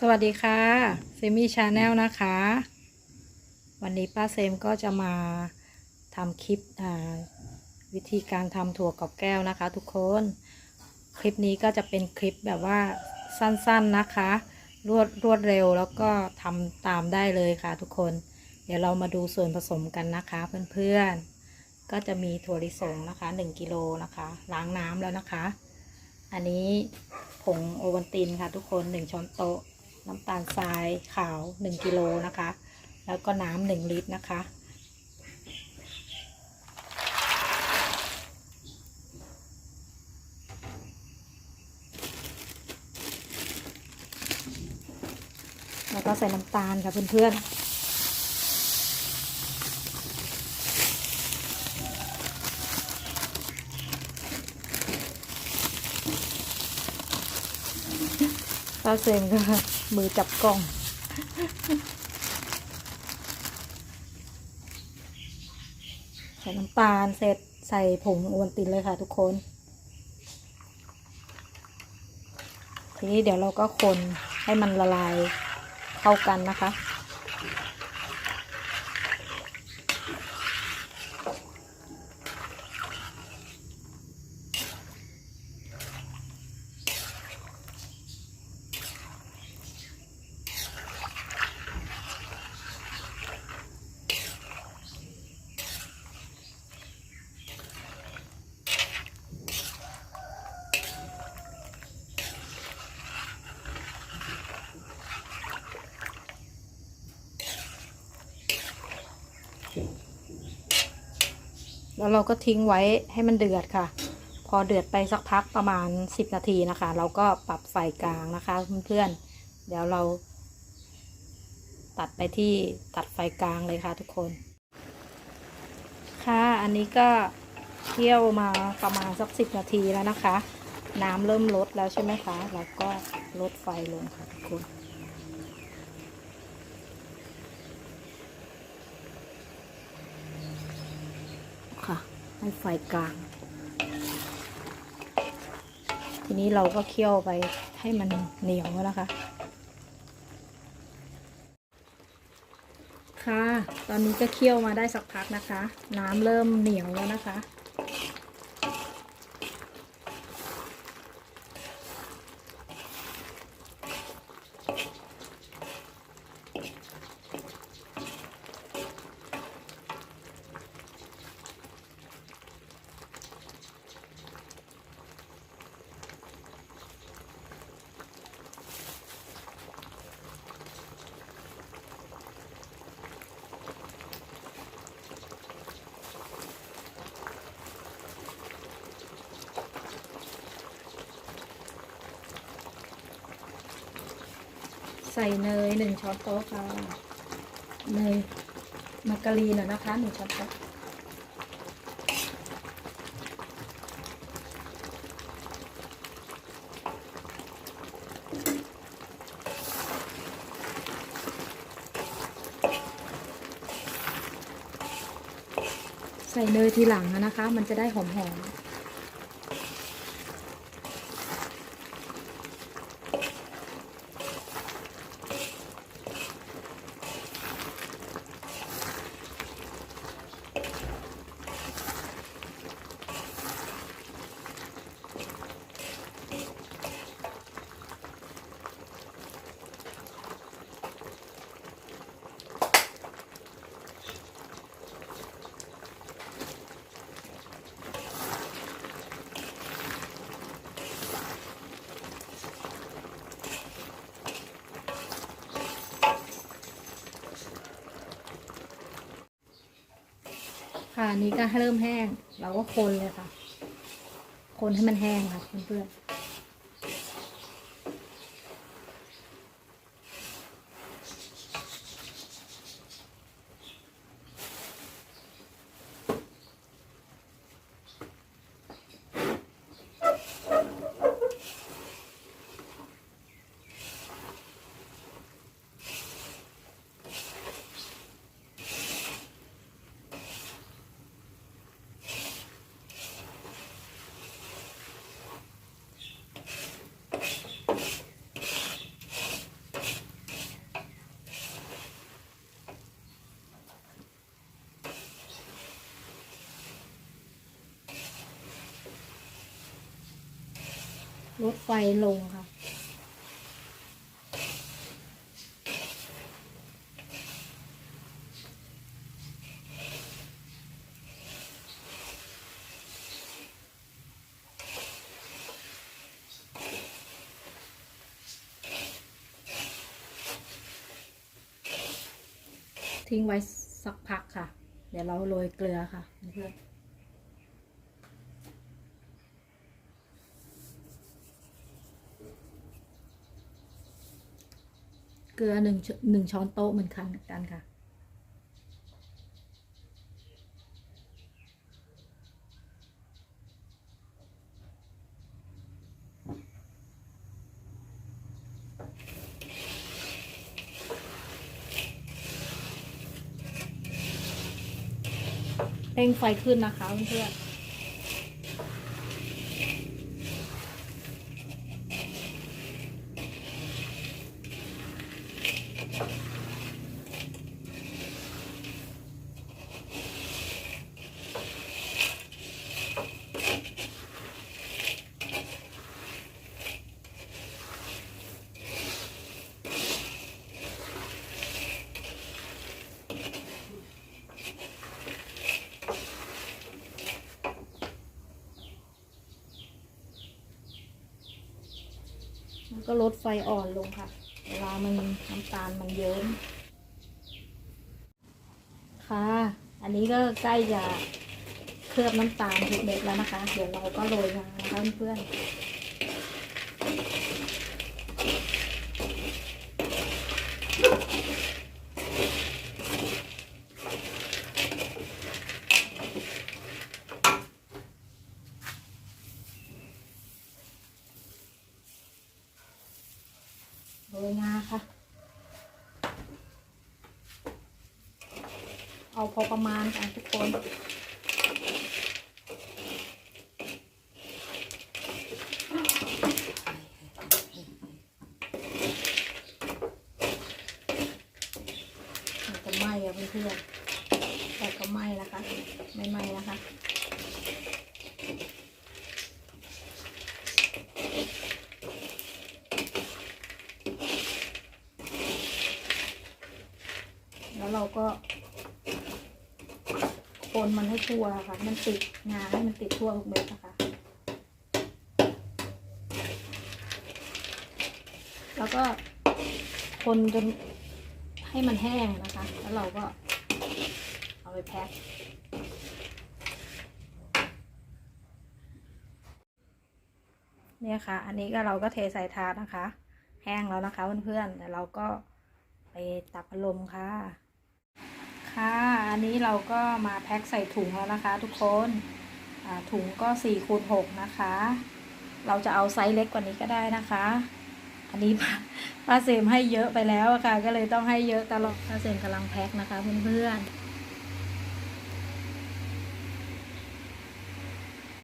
สวัสดีค่ะเซมี่ชาแนลนะคะ วันนี้ป้าเซมก็จะมาทำคลิปวิธีการทำถั่วกับแก้วนะคะ ทุกคน คลิปนี้ก็จะเป็นคลิปแบบว่าสั้นๆนะคะ รวดรวดเร็วแล้วก็ทำตามได้เลยค่ะทุกคน เดี๋ยวเรามาดูส่วนผสมกันนะคะเพื่อนๆ ก็จะมีถั่วลิสงนะคะ1กิโลนะคะ ล้างน้ำแล้วนะคะ อันนี้ผงโอวัลตินค่ะทุกคน 1 ช้อนโต๊ะ น้ำตาลทรายขาว 1กิโลนะคะ แล้วก็น้ำ1ลิตรนะคะ แล้วก็ใส่น้ำตาลค่ะเพื่อนๆป้าเซงก็ มือจับกล้อง ใส่น้ำตาลเสร็จใส่ผงอวนตินเลยค่ะทุกคน ทีนี้เดี๋ยวเราก็คนให้มันละลายเข้ากันนะคะ แล้วเราก็ทิ้งไว้ให้มันเดือดค่ะ พอเดือดไปสักพักประมาณ 10 นาทีนะคะ เราก็ปรับไฟกลางนะคะเพื่อนๆเดี๋ยวเรา ตัดไปที่ตัดไฟกลางเลยค่ะทุกคน ค่ะอันนี้ก็เคี่ยวมาประมาณสัก 10 นาทีแล้วนะคะ น้ำเริ่มลดแล้วใช่ไหมคะ เราก็ลดไฟลงค่ะทุกคน ค่ะ ให้ไฟกลาง ทีนี้เราก็เคี่ยวไปให้มันเหนียวนะคะ ค่ะ ตอนนี้ก็เคี่ยวมาได้สักพักนะคะ น้ำเริ่มเหนียวแล้วนะคะ ใส่เนยหนึ่งช้อนโต๊ะค่ะเนยมาการีนนะคะหนึ่งช้อนโต๊ะใส่เนยทีหลังนะคะ มันจะได้หอมๆ ค่ะอันนี้ก็เริ่มแห้ง เราก็คนเลยค่ะ คนให้มันแห้งค่ะเพื่อน ลดไฟลงค่ะ ทิ้งไว้สักพักค่ะ เดี๋ยวเราโรยเกลือค่ะเพื่อน เกลือหนึ่งชหนึ่งช้อนโต๊ะเหมือนกันกันค่ะ เร่งไฟขึ้นนะคะเพื่อนแล้ว ก็ลดไฟอ่อนลงค่ะ เวลามันน้ำตาลมันเยิ้มค่ะ อันนี้ก็ใกล้จะเคลือบน้ำตาลทุกเม็ดแล้วนะคะ เดี๋ยวเราก็โรยงานะคะเพื่อนๆโรยงาค่ะ เอาพอประมาณกันทุกคนมันจะไหม้อะเพื่อนๆแต่ก็ไหม้นะคะ ไม่ไหม้นะคะ แล้วเราก็ คนมันให้ทั่วค่ะ มันติดงาให้มันติดทั่วทุกเม็ดนะคะ แล้วก็คนจนให้มันแห้งนะคะ แล้วเราก็เอาไปแพ็คเนี่ยค่ะ อันนี้ก็เราก็เทใส่ถาดนะคะ แห้งแล้วนะคะเพื่อนๆแต่เราก็ไปตักพัดลมค่ะ ค่ะ อันนี้เราก็มาแพ็คใส่ถุงแล้วนะคะ ทุกคนถุงก็สี่คูณหกนะคะ เราจะเอาไซส์เล็กกว่านี้ก็ได้นะคะ อันนี้ป้าปาเซมให้เยอะไปแล้วอะค่ะ ก็เลยต้องให้เยอะตลอดป้าเซมกำลังแพ็คนะคะเพื่อนๆ